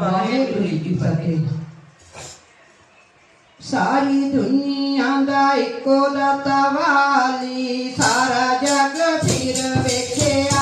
ਵਾਹਿਗੁਰੂ ਜੀ ਫਤਿਹ। ਸਾਰੀ ਦੁਨੀਆ ਦਾ ਇੱਕੋ ਦਾਤਾ ਵਾਲੀ ਸਾਰਾ ਜਗ ਫਿਰ ਵੇਖਿਆ।